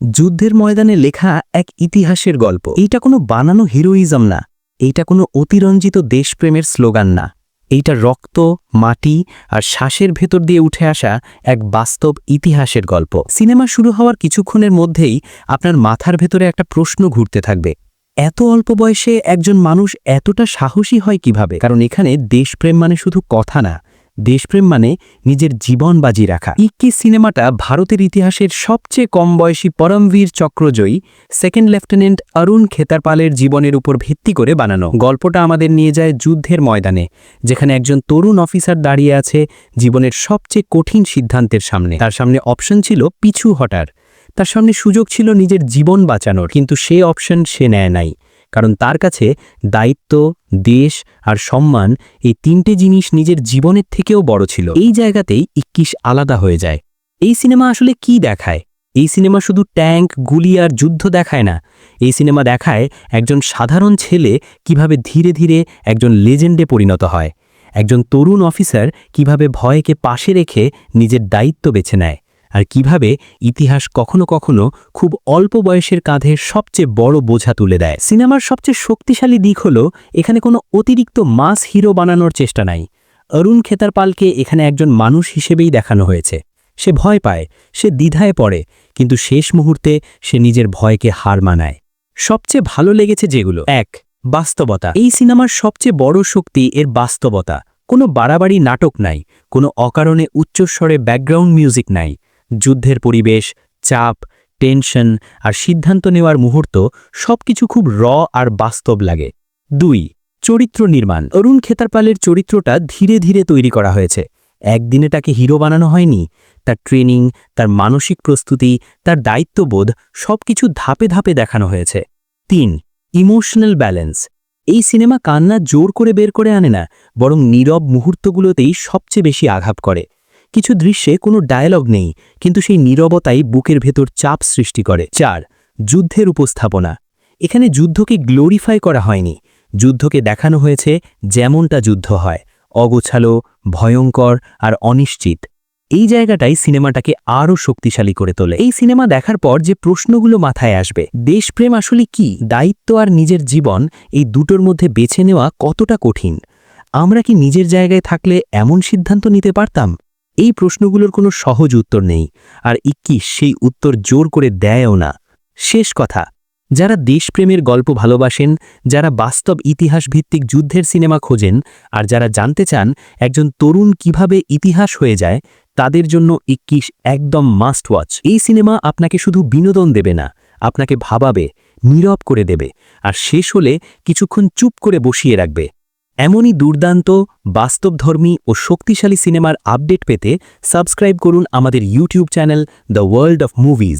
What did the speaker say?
যুদ্ধের ময়দানে লেখা এক ইতিহাসের গল্প। এইটা কোনো বানানো হিরোইজম না। এইটা কোনো অতিরঞ্জিত দেশপ্রেমের স্লোগান না। এইটা রক্ত, মাটি আর শ্বাসের ভেতর দিয়ে উঠে আসা এক বাস্তব ইতিহাসের গল্প। সিনেমা শুরু হওয়ার কিছুক্ষণের মধ্যেই আপনার মাথার ভেতরে একটা প্রশ্ন ঘুরতে থাকবে। এত অল্প বয়সে একজন মানুষ এতটা সাহসী হয় কীভাবে? কারণ এখানে দেশপ্রেম মানে শুধু কথা না দেশপ্রেম মানে নিজের জীবন বাজি রাখা। ইক্কি সিনেমাটা ভারতের ইতিহাসের সবচেয়ে কম বয়সী পরমবীর চক্রজয়ী, সেকেন্ড লেফটেন্যান্ট অরুণ খেতারপালের জীবনের উপর ভিত্তি করে বানানো। গল্পটা আমাদের নিয়ে যায় যুদ্ধের ময়দানে, যেখানে একজন তরুণ অফিসার দাঁড়িয়ে আছে জীবনের সবচেয়ে কঠিন সিদ্ধান্তের সামনে। তার সামনে অপশন ছিল পিছু হটার। তার সামনে সুযোগ ছিল নিজের জীবন বাঁচানোর, কিন্তু সে অপশন সে নেয় নাই। কারণ তার কাছে দায়িত্ব, দেশ আর সম্মান এই তিনটে জিনিস নিজের জীবনের থেকেও বড় ছিল। এই জায়গাতেই ইক্কিশ আলাদা হয়ে যায়। এই সিনেমা আসলে কি দেখায়? এই সিনেমা শুধু ট্যাঙ্ক, গুলি আর যুদ্ধ দেখায় না। এই সিনেমা দেখায় একজন সাধারণ ছেলে কীভাবে ধীরে ধীরে একজন লেজেন্ডে পরিণত হয়, একজন তরুণ অফিসার কীভাবে ভয়কে পাশে রেখে নিজের দায়িত্ব বেছে নেয়। আর কীভাবে ইতিহাস কখনো কখনো খুব অল্প বয়সের কাঁধে সবচেয়ে বড় বোঝা তুলে দেয়। সিনেমার সবচেয়ে শক্তিশালী দিক হল, এখানে কোনো অতিরিক্ত মাস হিরো বানানোর চেষ্টা নাই। অরুণ খেতারপালকে এখানে একজন মানুষ হিসেবেই দেখানো হয়েছে। সে ভয় পায়, সে দ্বিধায় পড়ে, কিন্তু শেষ মুহূর্তে সে নিজের ভয়কে হার মানায়। সবচেয়ে ভালো লেগেছে যেগুলো, এক, বাস্তবতা। এই সিনেমার সবচেয়ে বড় শক্তি এর বাস্তবতা। কোনো বাড়াবাড়ি নাটক নাই, কোনো অকারণে উচ্চস্বরে ব্যাকগ্রাউন্ড মিউজিক নাই। যুদ্ধের পরিবেশ, চাপ, টেনশন আর সিদ্ধান্ত নেওয়ার মুহূর্ত সবকিছু খুব র আর বাস্তব লাগে। দুই, চরিত্র নির্মাণ। অরুণ খেতারপালের চরিত্রটা ধীরে ধীরে তৈরি করা হয়েছে। একদিনে তাকে হিরো বানানো হয়নি, তার ট্রেনিং, তার মানসিক প্রস্তুতি, তার দায়িত্ববোধ সবকিছু ধাপে ধাপে দেখানো হয়েছে। তিন, ইমোশনাল ব্যালেন্স। এই সিনেমা কান্না জোর করে বের করে আনে না, বরং নীরব মুহূর্তগুলোতেই সবচেয়ে বেশি আঘাত করে। কিছু দৃশ্যে কোনো ডায়ালগ নেই, কিন্তু সেই নীরবতাই বুকের ভেতর চাপ সৃষ্টি করে। চার, যুদ্ধের উপস্থাপনা। এখানে যুদ্ধকে গ্লোরিফাই করা হয়নি। যুদ্ধকে দেখানো হয়েছে যেমনটা যুদ্ধ হয়, অগোছালো, ভয়ঙ্কর আর অনিশ্চিত। এই জায়গাটাই সিনেমাটাকে আরও শক্তিশালী করে তোলে। এই সিনেমা দেখার পর যে প্রশ্নগুলো মাথায় আসবে, দেশপ্রেম আসলে কি, দায়িত্ব আর নিজের জীবন, এই দুটোর মধ্যে বেছে নেওয়া কতটা কঠিন? আমরা কি নিজের জায়গায় থাকলে এমন সিদ্ধান্ত নিতে পারতাম? এই প্রশ্নগুলোর কোনো সহজ উত্তর নেই। আর ইক্কিস সেই উত্তর জোর করে দেয়ও না। শেষ কথা, যারা দেশপ্রেমের গল্প ভালোবাসেন, যারা বাস্তব ইতিহাস ভিত্তিক যুদ্ধের সিনেমা খোঁজেন, আর যারা জানতে চান একজন তরুণ কীভাবে ইতিহাস হয়ে যায়, তাদের জন্য ইক্কিস একদম মাস্ট ওয়াচ। এই সিনেমা আপনাকে শুধু বিনোদন দেবে না, আপনাকে ভাবাবে, নীরব করে দেবে, আর শেষ হলে কিছুক্ষণ চুপ করে বসিয়ে রাখবে। এমনই দুর্দান্ত, বাস্তবধর্মী ও শক্তিশালী সিনেমার আপডেট পেতে সাবস্ক্রাইব করুন আমাদের YouTube channel the world of movies.